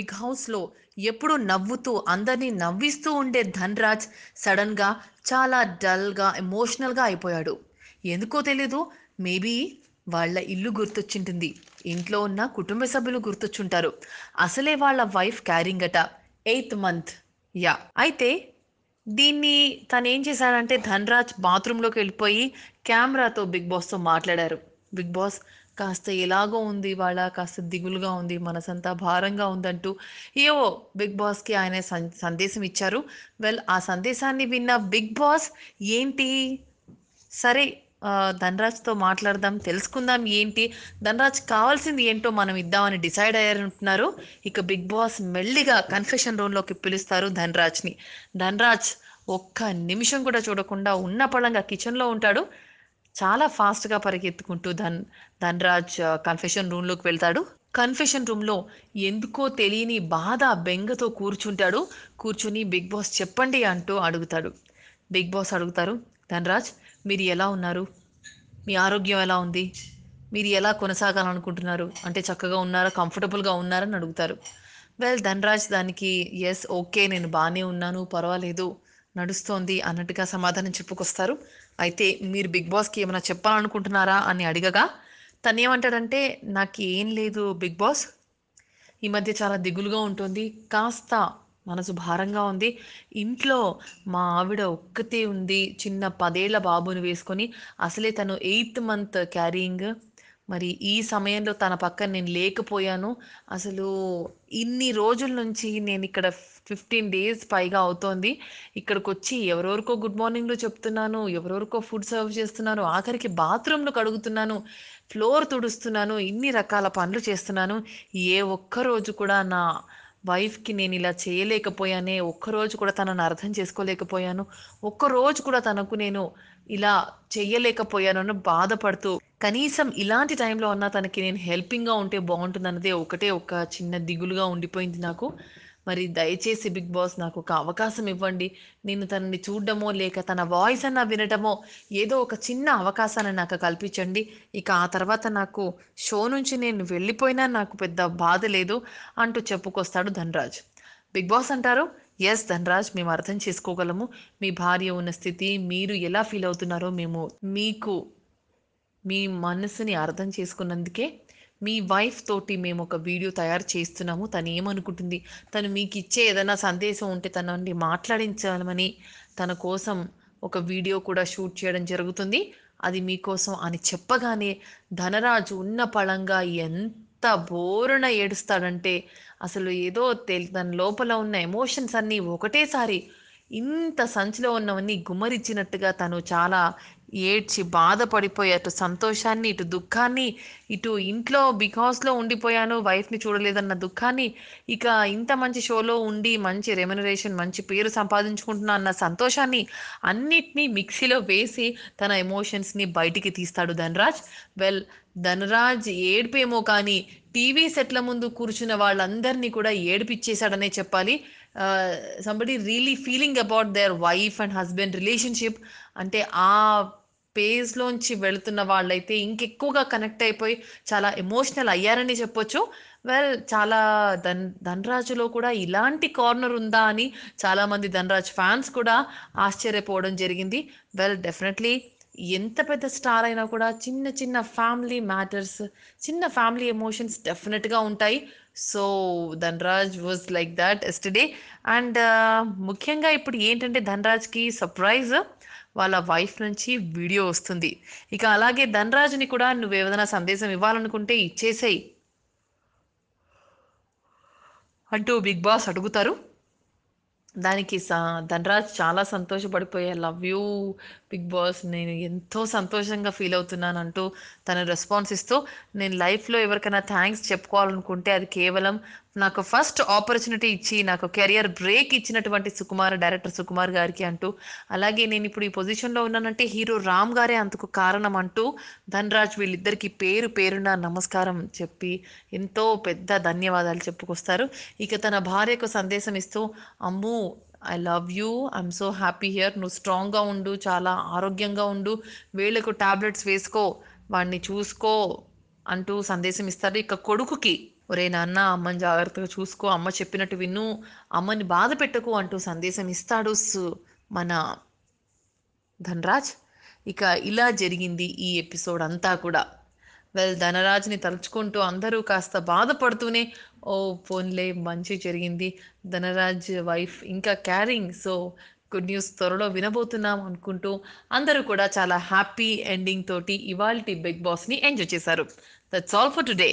Big హౌస్లో ఎప్పుడూ నవ్వుతూ అందరినీ నవ్విస్తూ ఉండే ధన్రాజ్ సడన్గా చాలా డల్గా ఎమోషనల్గా అయిపోయాడు. ఎందుకో తెలీదు. మేబీ వాళ్ళ ఇల్లు గుర్తొచ్చింటుంది. ఇంట్లో ఉన్న కుటుంబ సభ్యులు గుర్తొచ్చుంటారు. అసలే వాళ్ళ వైఫ్ క్యారింగ్ అట. Eighth month. యా. అయితే దీన్ని తను ఏం చేశాడంటే ధన్రాజ్ బాత్రూంలోకి వెళ్ళిపోయి కెమెరాతో బిగ్ బాస్తో మాట్లాడారు. బిగ్ బాస్ కాస్త ఎలాగో ఉంది వాళ్ళ కాస్త దిగులుగా ఉంది మనసంతా భారంగా ఉందంటూ ఏవో బిగ్ బాస్కి ఆయన సందేశం ఇచ్చారు. వెల్ ఆ సందేశాన్ని విన్న బిగ్ బాస్ ఏంటి? సరే ధనరాజ్తో మాట్లాడదాం తెలుసుకుందాం ఏంటి? ధనరాజ్ కావాల్సింది ఏంటో మనం ఇద్దామని డిసైడ్ అయ్యారంటున్నారు. ఇక బిగ్ బాస్ మెల్లిగా కన్ఫెషన్ రూమ్లోకి పిలుస్తారు ధనరాజ్ని. ధనరాజ్ ఒక్క నిమిషం కూడా చూడకుండా ఉన్న పళంగా కిచెన్లో ఉంటాడు. చాలా ఫాస్ట్గా పరిగెత్తుకుంటూ ధన్ ధనరాజ్ కన్ఫెషన్ రూమ్లోకి వెళ్తాడు. కన్ఫెషన్ రూమ్లో ఎందుకో తెలియని బాధ బెంగతో కూర్చుంటాడు. కూర్చుని బిగ్ బాస్ చెప్పండి అంటూ అడుగుతాడు. బిగ్ బాస్ అడుగుతారు ధనరాజ్ మీరు ఎలా ఉన్నారు? మీ ఆరోగ్యం ఎలా ఉంది? మీరు ఎలా కొనసాగాలనుకుంటున్నారు? అంటే చక్కగా ఉన్నారా? కంఫర్టబుల్గా ఉన్నారని అడుగుతారు. వెల్ ధనరాజ్ దానికి ఎస్ ఓకే నేను బాగానే ఉన్నాను పర్వాలేదు. నడుస్తోంది అన్నట్టుగా సమాధానం చెప్పుకొస్తారు. అయితే మీరు బిగ్ బాస్కి ఏమైనా చెప్పాలనుకుంటున్నారా అని అడిగగా తను ఏమంటాడంటే నాకు ఏం లేదు బిగ్ బాస్. ఈ మధ్య చాలా దిగులుగా ఉంటుంది. కాస్త మనసు భారంగా ఉంది. ఇంట్లో మా ఆవిడ ఒక్కతే ఉంది. చిన్న పదేళ్ళ బాబుని వేసుకొని అసలే తను ఎయిత్ మంత్ క్యారీయింగ్ మరి ఈ సమయంలో తన పక్కన నేను లేకపోయాను. అసలు ఇన్ని రోజుల నుంచి నేను ఇక్కడ ఫిఫ్టీన్ డేస్ పైగా అవుతోంది. ఇక్కడికి వచ్చి ఎవరెవరికో గుడ్ మార్నింగ్లు చెప్తున్నాను ఎవరెవరికో ఫుడ్ సర్వ్ చేస్తున్నాను ఆఖరికి బాత్రూంలు కడుగుతున్నాను ఫ్లోర్ తుడుస్తున్నాను ఇన్ని రకాల పనులు చేస్తున్నాను. ఏ ఒక్క రోజు కూడా నా వైఫ్కి నేను ఇలా చేయలేకపోయానే ఒక్కరోజు కూడా తనను అర్థం చేసుకోలేకపోయాను ఒక్కరోజు కూడా తనకు నేను ఇలా చెయ్యలేకపోయాను అని బాధపడుతూ కనీసం ఇలాంటి టైంలో అన్నా తనకి నేను హెల్పింగ్గా ఉంటే బాగుంటుంది అన్నదే ఒకటే ఒక చిన్న దిగులుగా ఉండిపోయింది నాకు. మరి దయచేసి బిగ్ బాస్ నాకు ఒక అవకాశం ఇవ్వండి. నేను తనని చూడడమో లేక తన వాయిస్ అన్నా వినడమో ఏదో ఒక చిన్న అవకాశాన్ని నాకు కల్పించండి. ఇక ఆ తర్వాత నాకు షో నుంచి నేను వెళ్ళిపోయినా నాకు పెద్ద బాధ లేదు అంటూ చెప్పుకొస్తాడు ధనరాజ్. బిగ్ బాస్ అంటారు ఎస్ ధనరాజ్ మేము అర్థం చేసుకోగలము. మీ భార్య ఉన్న స్థితి మీరు ఎలా ఫీల్ అవుతున్నారో మేము మీకు మీ మనసుని అర్థం చేసుకున్నందుకే మీ వైఫ్ తోటి మేము ఒక వీడియో తయారు చేస్తున్నాము. తను ఏమనుకుంటుంది? తను మీకు ఇచ్చే ఏదైనా సందేశం ఉంటే తన నుండి మాట్లాడించాలని తన కోసం ఒక వీడియో కూడా షూట్ చేయడం జరుగుతుంది. అది మీకోసం అని చెప్పగానే ధనరాజు ఉన్న పళంగా ఎంత బోరున ఏడుస్తాడంటే అసలు ఏదో తెలి తన లోపల ఉన్న ఎమోషన్స్ అన్నీ ఒకటేసారి ఇంత సంచిలో ఉన్నవన్నీ గుమ్మరిచ్చినట్టుగా తను చాలా ఏడ్చి బాధపడిపోయి అటు సంతోషాన్ని ఇటు దుఃఖాన్ని ఇటు ఇంట్లో బిగ్ హౌస్లో ఉండిపోయాను వైఫ్ని చూడలేదన్న దుఃఖాన్ని ఇక ఇంత మంచి షోలో ఉండి మంచి రెమ్యునరేషన్ మంచి పేరు సంపాదించుకుంటున్నా అన్న సంతోషాన్ని అన్నిటినీ మిక్సీలో వేసి తన ఎమోషన్స్ని బయటికి తీస్తాడు ధనరాజ్. వెల్ ధనరాజ్ ఏడిపేమో కానీ టీవీ సెట్ల ముందు కూర్చున్న వాళ్ళందరినీ కూడా ఏడిపిచ్చేశాడనే చెప్పాలి. Somebody really feeling about their wife and husband relationship అంటే ఆ పేజ్లోంచి వెళుతున్న వాళ్ళైతే ఇంకెక్కువగా కనెక్ట్ అయిపోయి చాలా ఎమోషనల్ అయ్యారని చెప్పొచ్చు. వెల్ చాలా ధన్ ధనరాజులో కూడా ఇలాంటి కార్నర్ ఉందా అని చాలామంది ధనరాజ్ ఫ్యాన్స్ కూడా ఆశ్చర్యపోవడం జరిగింది. వెల్ డెఫినెట్లీ ఎంత పెద్ద స్టార్ అయినా కూడా చిన్న చిన్న ఫ్యామిలీ మ్యాటర్స్ చిన్న ఫ్యామిలీ ఎమోషన్స్ డెఫినెట్గా ఉంటాయి. So Dhanraj was like that yesterday and ముఖ్యంగా ఇప్పుడు ఏంటంటే ధనరాజ్కి సర్ప్రైజ్ వాళ్ళ వైఫ్ నుంచి వీడియో వస్తుంది. ఇక అలాగే ధనరాజుని కూడా నువ్వు ఏదైనా సందేశం ఇవ్వాలనుకుంటే ఇచ్చేసేయి. అంటూ బిగ్ బాస్ అడుగుతారు. దానికి సా ధనరాజ్ చాలా సంతోషపడిపోయే లవ్ యూ బిగ్ బాస్ నేను ఎంతో సంతోషంగా ఫీల్ అవుతున్నాను అంటూ తన రెస్పాన్స్ ఇస్తూ నేను లైఫ్లో ఎవరికైనా థ్యాంక్స్ చెప్పుకోవాలనుకుంటే అది కేవలం నాకు ఫస్ట్ ఆపర్చునిటీ ఇచ్చి నాకు కెరియర్ బ్రేక్ ఇచ్చినటువంటి సుకుమార్ డైరెక్టర్ సుకుమార్ గారికి అంటూ అలాగే నేను ఇప్పుడు ఈ పొజిషన్లో ఉన్నానంటే హీరో రామ్ గారే అందుకు కారణం అంటూ ధనరాజ్ వీళ్ళిద్దరికి పేరు పేరున నమస్కారం చెప్పి ఎంతో పెద్ద ధన్యవాదాలు చెప్పుకొస్తారు. ఇక తన భార్యకు సందేశం ఇస్తూ Ammu I love you I'm so happy here నువ్వు స్ట్రాంగ్గా ఉండు చాలా ఆరోగ్యంగా ఉండు. వేళ్ళకు టాబ్లెట్స్ వేసుకో వాడిని చూసుకో అంటూ సందేశం ఇస్తారు. ఇక కొడుకుకి ఒరే నాన్న అమ్మని జాగ్రత్తగా చూసుకో అమ్మ చెప్పినట్టు విను అమ్మని బాధ పెట్టకు అంటూ సందేశం ఇస్తాడు మన ధనరాజ్. ఇక ఇలా జరిగింది ఈ ఎపిసోడ్ అంతా కూడా. వెల్ ధనరాజ్ని తలుచుకుంటూ అందరూ కాస్త బాధపడుతూనే ఓ ఫోన్లే మంచి జరిగింది. ధనరాజ్ వైఫ్ ఇంకా క్యారింగ్ సో గుడ్ న్యూస్ త్వరలో వినబోతున్నాం అనుకుంటూ అందరూ కూడా చాలా హ్యాపీ ఎండింగ్ తోటి ఇవాల్టి బిగ్ బాస్ని ఎంజాయ్ చేశారు. That's all for today.